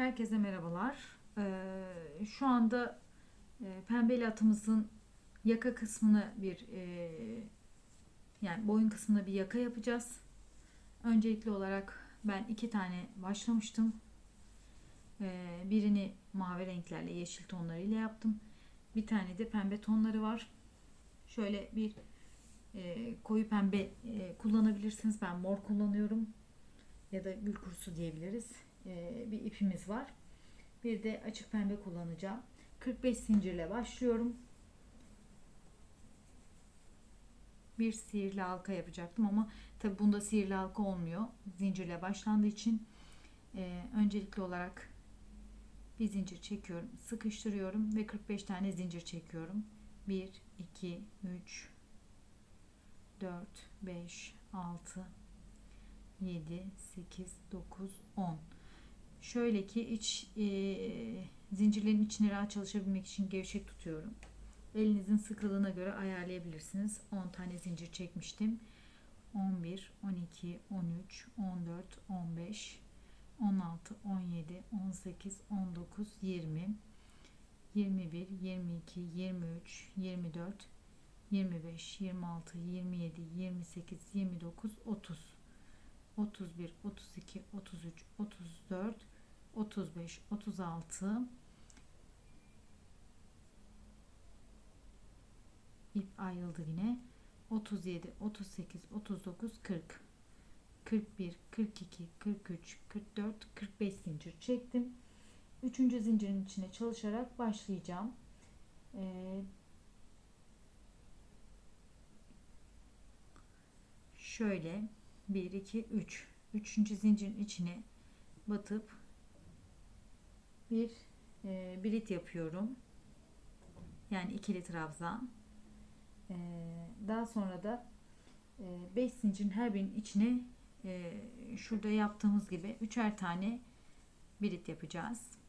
Herkese merhabalar. Ee, şu anda e, pembeli atımızın yaka kısmını bir e, yani boyun kısmına bir yaka yapacağız. Öncelikli olarak ben iki tane başlamıştım. Ee, birini mavi renklerle yeşil tonlarıyla yaptım. Bir tane de pembe tonları var. Şöyle bir e, koyu pembe e, kullanabilirsiniz. Ben mor kullanıyorum. Ya da gül kurusu diyebiliriz. E, bir ipimiz var. Bir de açık pembe kullanacağım. 45 zincirle başlıyorum. Bir sihirli halka yapacaktım ama tabi bunda sihirli halka olmuyor. Zincirle başlandığı için e, öncelikli olarak bir zincir çekiyorum, sıkıştırıyorum ve 45 tane zincir çekiyorum. 1, 2, 3, 4, 5, 6, 7, 8, 9, 10. Şöyle ki iç e, zincirlerin içini rahat çalışabilmek için gevşek tutuyorum. Elinizin sıkılığına göre ayarlayabilirsiniz. 10 tane zincir çekmiştim. 11, 12, 13, 14, 15, 16, 17, 18, 19, 20, 21, 22, 23, 24, 25, 26, 27, 28, 29, 30, 31, 32, 33, 34, 35, 36 ip ayrıldı yine 37, 38, 39, 40 41, 42, 43, 44, 45 zincir çektim. Üçüncü zincirin içine çalışarak başlayacağım. Ee, şöyle 1, 2, 3. Üçüncü zincirin içine batıp bir e, birit yapıyorum. Yani ikili trabzan. E, daha sonra da 5 e, zincirin her birinin içine e, şurada yaptığımız gibi üçer tane birit yapacağız.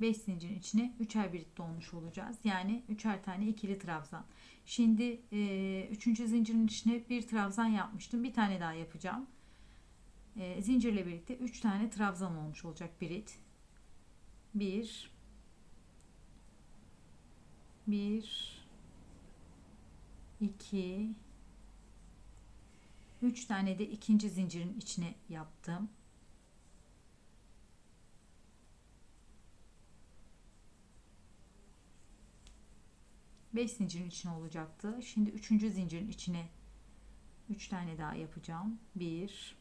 5 zincirin içine üçer birit dolmuş olacağız. Yani üçer tane ikili trabzan. Şimdi e, üçüncü zincirin içine bir trabzan yapmıştım. Bir tane daha yapacağım. E, zincirle birlikte üç tane trabzan olmuş olacak birit. Bir, bir, iki, üç tane de ikinci zincirin içine yaptım. 5 zincirin içine olacaktı. Şimdi 3. zincirin içine 3 tane daha yapacağım. 1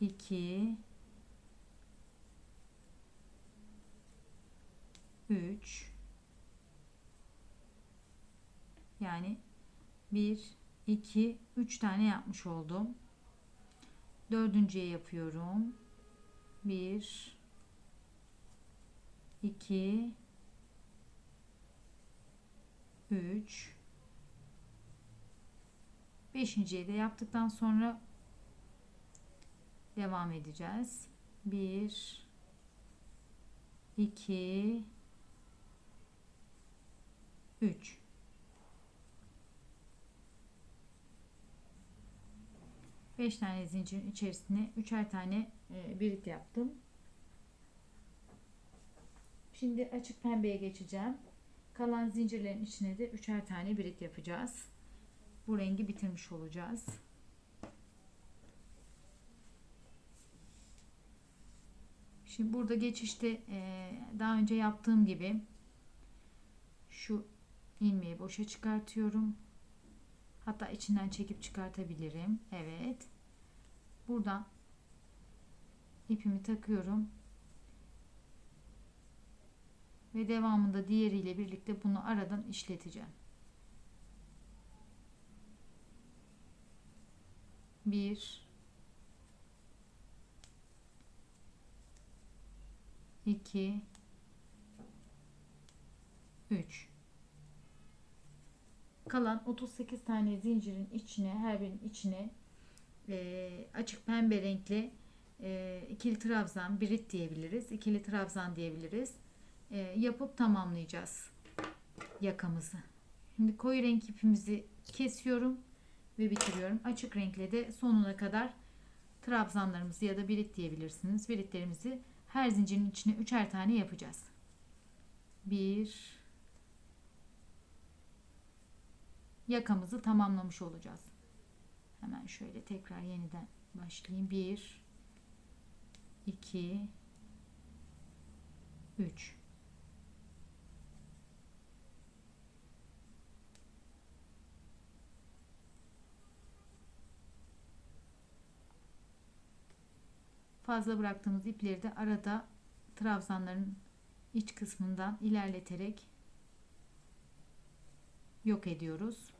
2 3 yani 1 2 3 tane yapmış oldum. Dördüncüye yapıyorum. 1 2 3 Beşinciyi de yaptıktan sonra devam edeceğiz. 1 2 3 5 tane zincirin içerisine üçer tane e, birit yaptım. Şimdi açık pembeye geçeceğim. Kalan zincirlerin içine de üçer tane birit yapacağız. Bu rengi bitirmiş olacağız. Şimdi burada geçişte e, daha önce yaptığım gibi şu ilmeği boşa çıkartıyorum. Hatta içinden çekip çıkartabilirim. Evet. Buradan ipimi takıyorum. ve devamında diğeriyle birlikte bunu aradan işleteceğim. Bir, iki, üç. Kalan 38 tane zincirin içine, her birinin içine e, açık pembe renkli e, ikili trabzan, birit diyebiliriz. İkili trabzan diyebiliriz e, yapıp tamamlayacağız yakamızı. Şimdi koyu renk ipimizi kesiyorum ve bitiriyorum. Açık renkle de sonuna kadar trabzanlarımızı ya da birit diyebilirsiniz. Biritlerimizi her zincirin içine üçer tane yapacağız. Bir yakamızı tamamlamış olacağız. Hemen şöyle tekrar yeniden başlayayım. Bir 2 3 Fazla bıraktığımız ipleri de arada trabzanların iç kısmından ilerleterek yok ediyoruz.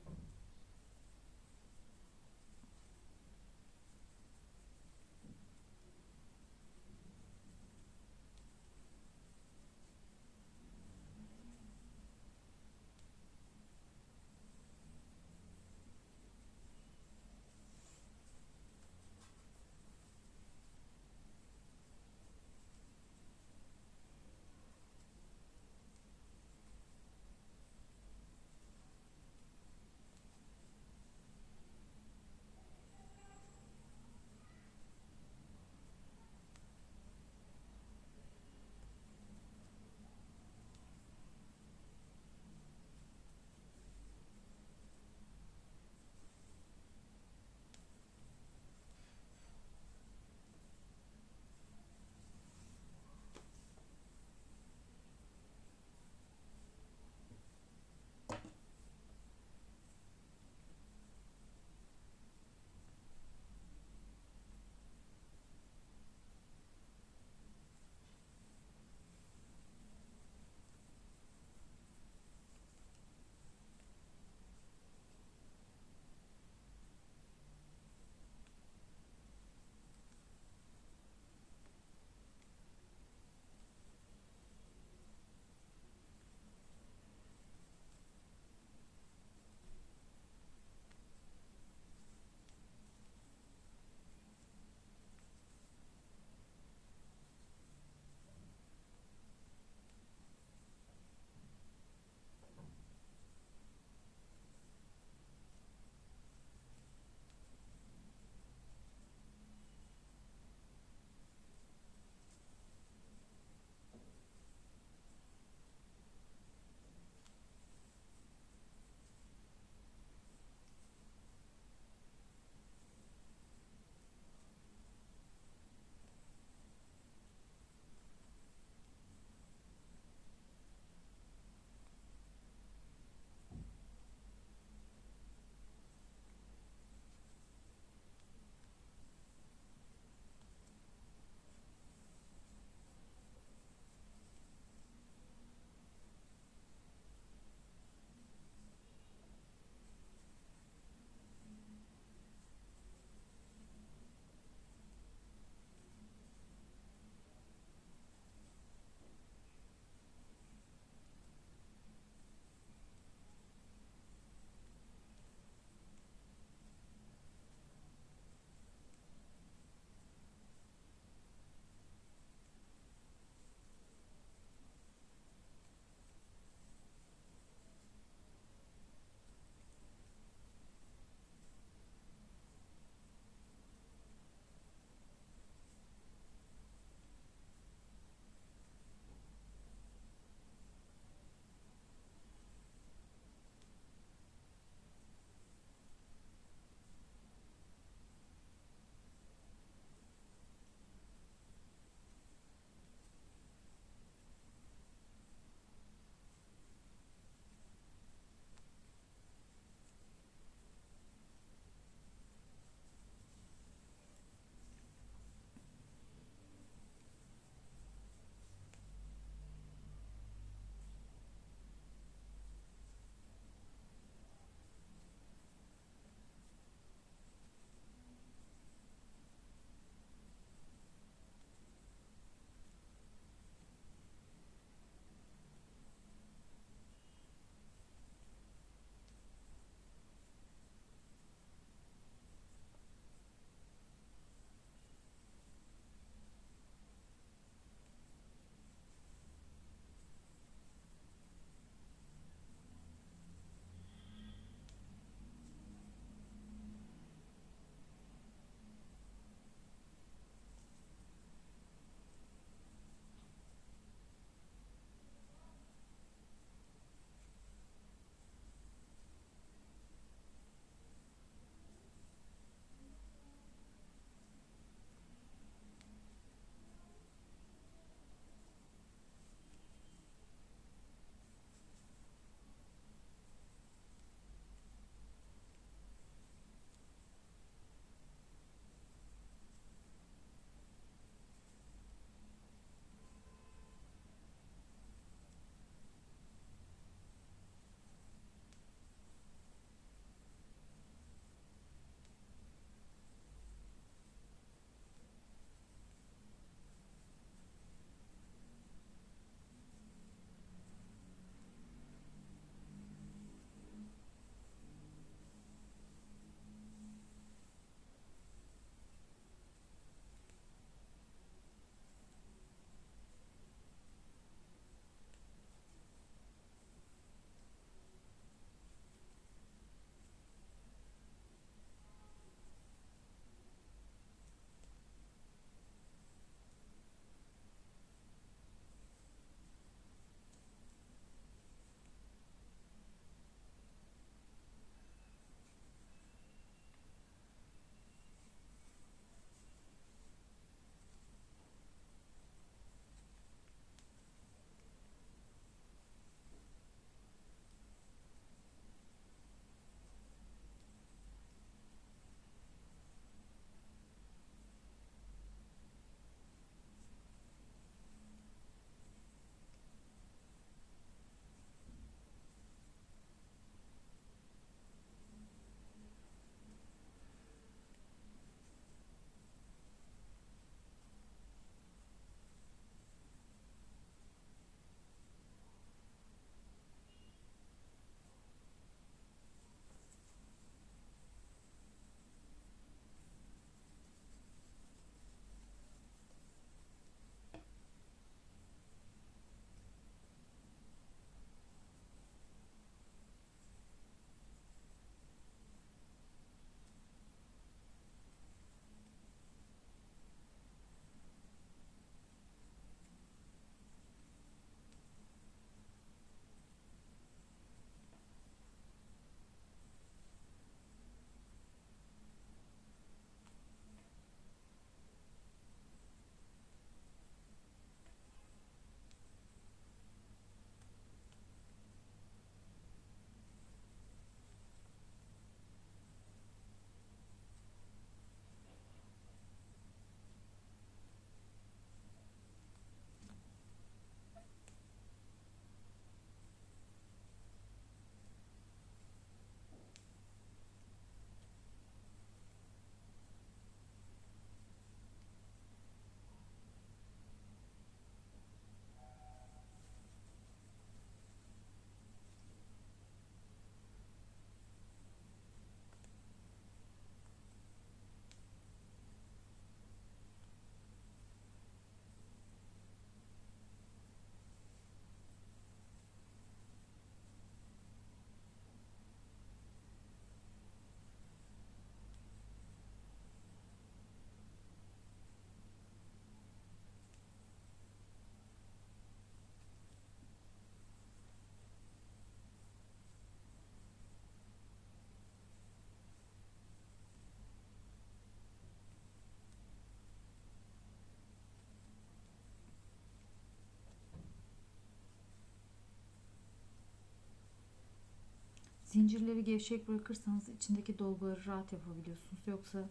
Zincirleri gevşek bırakırsanız içindeki dolguları rahat yapabiliyorsunuz. Yoksa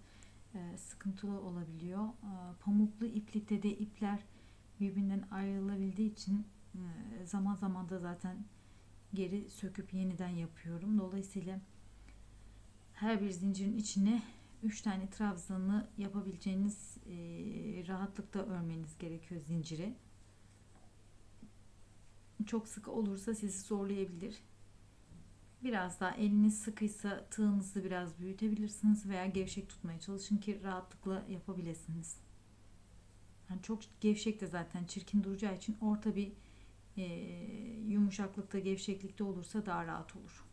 e, sıkıntılı olabiliyor. E, pamuklu iplikte de ipler birbirinden ayrılabildiği için e, zaman zaman da zaten geri söküp yeniden yapıyorum. Dolayısıyla her bir zincirin içine 3 tane trabzanı yapabileceğiniz e, rahatlıkta örmeniz gerekiyor zinciri. Çok sıkı olursa sizi zorlayabilir. Biraz daha eliniz sıkıysa tığınızı biraz büyütebilirsiniz veya gevşek tutmaya çalışın ki rahatlıkla yapabilirsiniz. Yani çok gevşek de zaten çirkin duracağı için orta bir e, yumuşaklıkta gevşeklikte olursa daha rahat olur.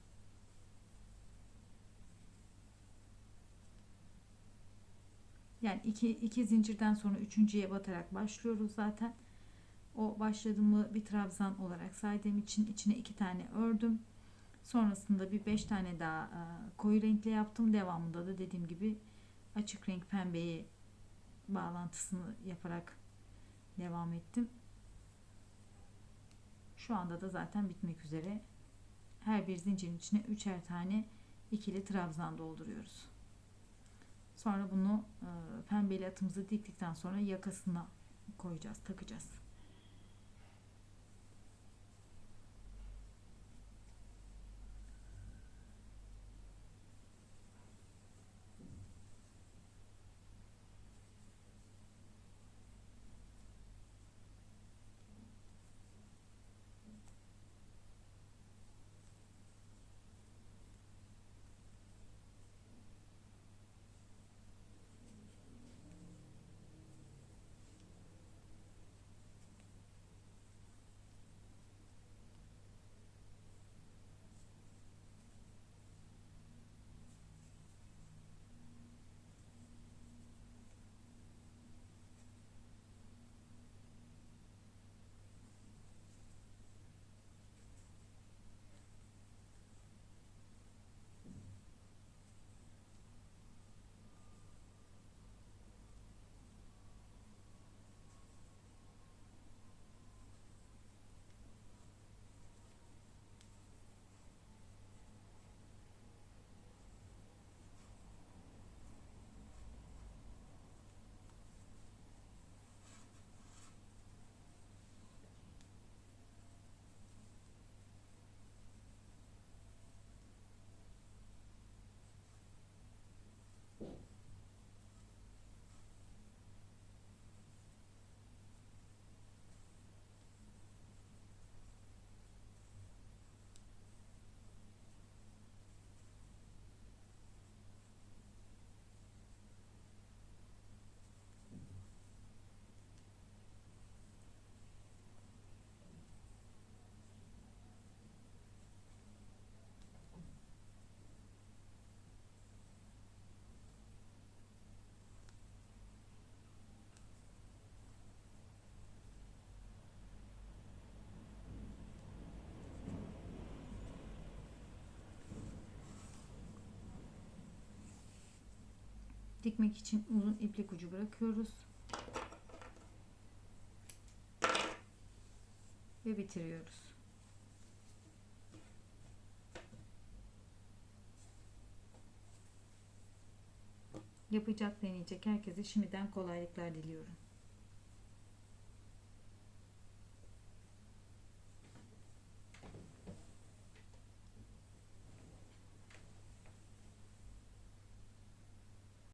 Yani iki, iki zincirden sonra üçüncüye batarak başlıyoruz zaten. O başladığımı bir trabzan olarak saydığım için içine iki tane ördüm. Sonrasında bir beş tane daha e, koyu renkle yaptım. Devamında da dediğim gibi açık renk pembeyi bağlantısını yaparak devam ettim. Şu anda da zaten bitmek üzere. Her bir zincirin içine üçer tane ikili trabzan dolduruyoruz. Sonra bunu e, pembeli atımızı diktikten sonra yakasına koyacağız, takacağız. Dikmek için uzun iplik ucu bırakıyoruz. Ve bitiriyoruz. Yapacak, deneyecek herkese şimdiden kolaylıklar diliyorum.